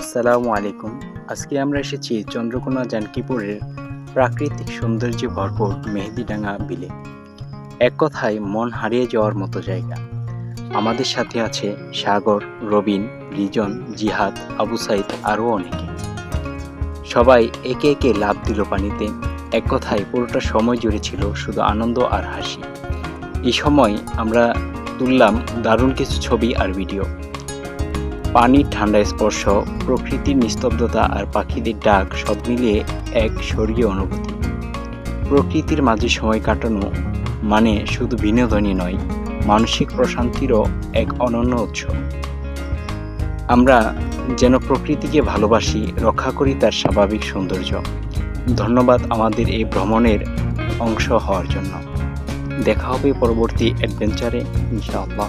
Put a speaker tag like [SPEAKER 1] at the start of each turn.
[SPEAKER 1] আসসালামু আলাইকুম। আজকে আমরা এসেছি চন্দ্রকোনা জানকিপুরের প্রাকৃতিক সৌন্দর্যে ভরপুর মেহেদিডাঙ্গা বিলে। এক কথায় মন হারিয়ে যাওয়ার মতো জায়গা। আমাদের সাথে আছে সাগর, রবিন, রিজন, জিহাদ, আবু সাইদ আরও অনেকে। সবাই একে একে লাভ দিল পানিতে। এক কথায় পুরোটা সময় জুড়ে ছিল শুধু আনন্দ আর হাসি। এই সময় আমরা তুললাম দারুণ কিছু ছবি আর ভিডিও। পানির ঠান্ডা স্পর্শ, প্রকৃতির নিস্তব্ধতা আর পাখিদের ডাক সব মিলিয়ে এক স্বর্গীয় অনুভূতি। প্রকৃতির মাঝে সময় কাটানো মানে শুধু বিনোদনই নয়, মানসিক প্রশান্তিরও এক অনন্য উৎস। আমরা যেন প্রকৃতিকে ভালোবাসি, রক্ষা করি তার স্বাভাবিক সৌন্দর্য। ধন্যবাদ আমাদের এই ভ্রমণের অংশ হওয়ার জন্য। দেখা হবে পরবর্তী অ্যাডভেঞ্চারে ইনশাআল্লাহ।